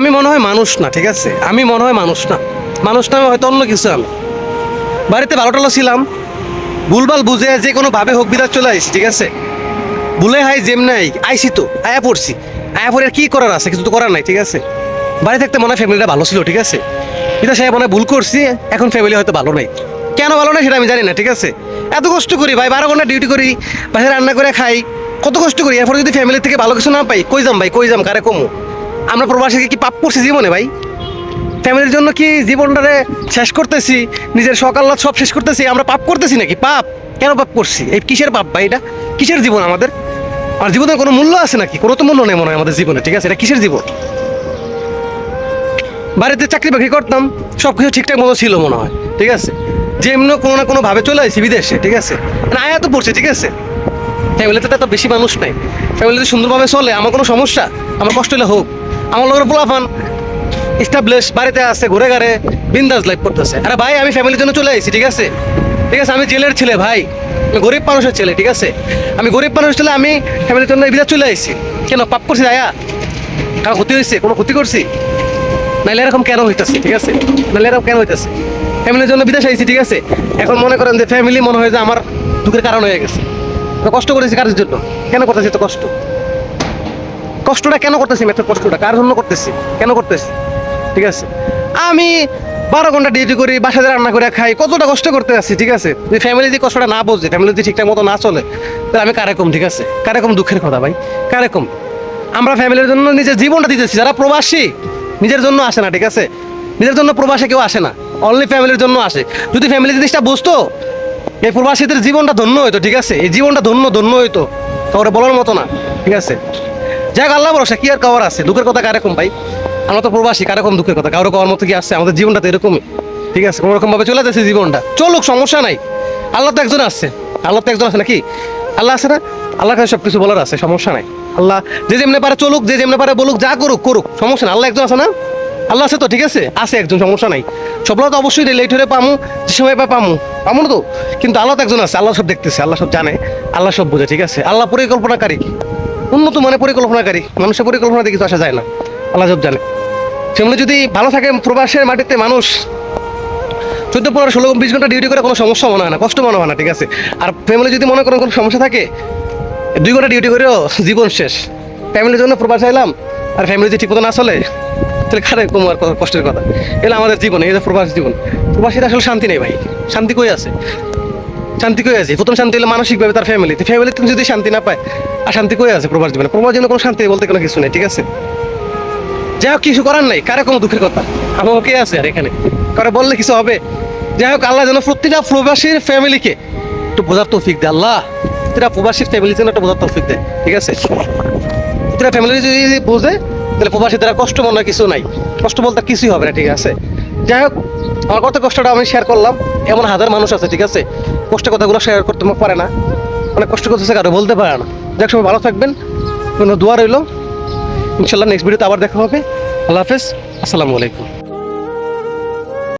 আমি মনে হয় মানুষ না, ঠিক আছে? আমি মনে হয় মানুষ না। মানুষ না হয়তো অন্য কিছু আমি বাড়িতে ভালো ছিলাম। ভুলভাল বুঝে যে কোনো ভাবে হোক বিদার চলে আসি ঠিক আছে? ভুলে হাই যেম নাই, আইসি তো, আয়া পড়ছি। আয়া পড়ে কি করার আছে? কিছু তো করার নাই, ঠিক আছে? বাড়ি থাকতে মনে হয় ফ্যামিলিটা ভালো ছিল, ঠিক আছে? এটা সাহেব মনে ভুল করছি, এখন ফ্যামিলি হয়তো ভালো নাই। কেন ভালো নাই সেটা আমি জানি না, ঠিক আছে? এত কষ্ট করি ভাই, বারো ঘণ্টা ডিউটি করি বাইরে রান্না করে খাই, কত কষ্ট করি। এরপরে যদি ফ্যামিলি থেকে ভালো কিছু না পাই, কই যাম ভাই, কই যাম, কারে কমু? আমরা প্রবাসীকে কি পাপ করছি জীবনে ভাই? ফ্যামিলির জন্য কি জীবনটারে শেষ করতেছি? নিজের সকাল সব শেষ করতেছি? আমরা পাপ করতেছি নাকি? পাপ। কেন পাপ করছি? এই কিসের পাপ ভাই এটা? কিসের জীবন আমাদের? আর জীবনের কোনো মূল্য আছে নাকি? কোনো তো মূল্য নেই মনে হয় আমাদের জীবনে, ঠিক আছে? এটা কিসের জীবন? বাড়িতে চাকরি বাকরি করতাম সব কিছু ঠিকঠাক মতো ছিল মনে হয়, ঠিক আছে? যে এমনি কোনো না কোনো ভাবে চলে আসি বিদেশে, ঠিক আছে? না আয়া তো পড়ছে, ঠিক আছে? ফ্যামিলিতে তো এত বেশি মানুষ নাই। ফ্যামিলিতে সুন্দরভাবে চলে, আমার কোনো সমস্যা? আমার কষ্ট হলে হোক। আমার পোলাফান স্টাবলিশ বাড়িতে আছে, ঘুরে ঘাড়ে বিন্দাস লাইফ করতেছে। আরে ভাই, আমি ফ্যামিলির জন্য চলে আসছি ঠিক আছে? ঠিক আছে, আমি জেলের ছেলে ভাই, আমি গরিব মানুষের ছেলে, ঠিক আছে? আমি গরিব মানুষের ছেলে আমি ফ্যামিলির জন্য বিদায় চলে আসছি কেন, পাপ করছি আয়া কারও ক্ষতি হয়েছে কোনো ক্ষতি করছি? নাহলে এরকম কেন হইতেছে, ঠিক আছে? নাহলে এরকম কেন হইতেছে? ফ্যামিলির জন্য বিদেশ আইছি, ঠিক আছে? এখন মনে করেন যে ফ্যামিলি মনে হয় যে আমার দুঃখের কারণ হয়ে গেছে। কষ্ট করেছি কার জন্য। কেন করতেছি তো কষ্ট? কষ্টটা কেন করতেছি? মেথড কষ্টটা? কার জন্য করতেছি? কেন করতেছি? ঠিক আছে? আমি বারো ঘণ্টা ডিউটি করি বাসাতে রান্না করে খাই, কতটা কষ্ট করতে আছি, ঠিক আছে? যদি ফ্যামিলি যদি কষ্টটা না বোঝে ফ্যামিলি যদি ঠিকঠাক মতো না চলে, তাহলে আমি কারে কম, ঠিক আছে? কারে কম দুঃখের কথা ভাই? কারে কম? আমরা ফ্যামিলির জন্য নিজের জীবনটা দিতেছি, যারা প্রবাসী, নিজের জন্য আসে না, ঠিক আছে? নিজের জন্য প্রবাসে কেউ আসে না অনলি ফ্যামিলির জন্য আসে। যদি ফ্যামিলি জিনিসটা বুঝতো, এই প্রবাসীদের জীবনটা ধন্য হইতো, ঠিক আছে? এই জীবনটা ধন্য ধন্য হইতো, কাউরে বলার মতো না, ঠিক আছে? যাক আল্লাহ ভরসা, কি আর কাবার আছে? দুঃখের কথা কারকম ভাই? আমরা তো প্রবাসী কারকম দুঃখের কথা? কারও কাবার মতো কি আছে? আমাদের জীবনটা তো এরকমই। ঠিক আছে কোনো চলে যাচ্ছে জীবনটা। চলুক, সমস্যা নাই। আল্লাহ তো একজন আছে। আল্লাহ তো একজন আছে নাকি? আল্লাহ আছে না? আল্লাহ কাছে সব কিছু বলার আছে, সমস্যা নাই। আল্লাহ যে যেমনি পারে চলুক, যে যেমনি পারে বলুক, যা করুক করুক। সমস্যা নাই। আল্লাহ একজন আছে না? আল্লাহ আছে তো, ঠিক আছে? আছে একজন, সমস্যা নাই। সবগুলো তো অবশ্যই লেট হলে পামু, যে সময় পাই পামু। পামু তো? কিন্তু আল্লাহ তো একজন আছে। আল্লাহ সব দেখতেছে, আল্লাহ সব জানে, আল্লাহ সব বোঝে, ঠিক আছে? আল্লাহ পরিকল্পনাকারী উন্নত মানে পরিকল্পনাকারী। মানুষের পরিকল্পনা দিয়ে কিছু আসা যায় না। আল্লাহ সব জানে। সেগুলো যদি ভালো থাকে, প্রবাসের মাটিতে মানুষ চোদ্দ, পনেরো, ষোলো, বিশ ঘণ্টা ডিউটি করে কোনো সমস্যা মনে হয় না, কষ্ট মনে হয় না, ঠিক আছে? আর ফ্যামিলি যদি মনে করেন কোনো সমস্যা থাকে, দুই ঘণ্টা ডিউটি করেও জীবন শেষ। ফ্যামিলির জন্য প্রবাস এলাম আর ফ্যামিলি যদি ঠিক মতো না চলে, তাহলে খারে কমার কথা কষ্টের কথা? এগুলো আমাদের জীবন, এই যে প্রবাস জীবন। প্রবাসীর আসলে শান্তি নেই ভাই। শান্তি কই আছে? শান্তি কই আছে? প্রথম শান্তি হলে মানসিকভাবে তার ফ্যামিলিতে ফ্যামিলিতে যদি শান্তি না পায়, আর শান্তি কই আছে প্রবাস জীবনে? প্রবাস জীবনে কোনো শান্তি বলতে কোনো কিছু নেই, ঠিক আছে? যাই হোক, কিছু করার নাই, কারে কোনো দুঃখের কথা? আমার কে আছে আর এখানে? কারে বললে কিছু হবে? যাই হোক, আল্লাহ যেন প্রতিটা প্রবাসীর ফ্যামিলিকে একটু বোঝার তৌফিক দেয়, আল্লাহ। প্রতিটা প্রবাসীর ফ্যামিলি যেন একটু বোঝার তৌফিক দেয়, ঠিক আছে? প্রতিটা ফ্যামিলি যদি বোঝে, তাহলে প্রবাসীদের আর কষ্ট মনে কিছু নাই। কষ্ট বলতে কিছুই হবে না, ঠিক আছে? যাই হোক, আমার কত কষ্টটা আমি শেয়ার করলাম। এমন হাজার মানুষ আছে, ঠিক আছে? কষ্টের কথাগুলো শেয়ার করতে পারে না। অনেক কষ্ট করতেছে, কারও বলতে পারে না। যাক সময় ভালো থাকবেন। কোনো দোয়া রইল। ইনশাল্লাহ নেক্সট ভিডিওতে আবার দেখা হবে। আল্লাহ হাফেজ। আসসালামু আলাইকুম।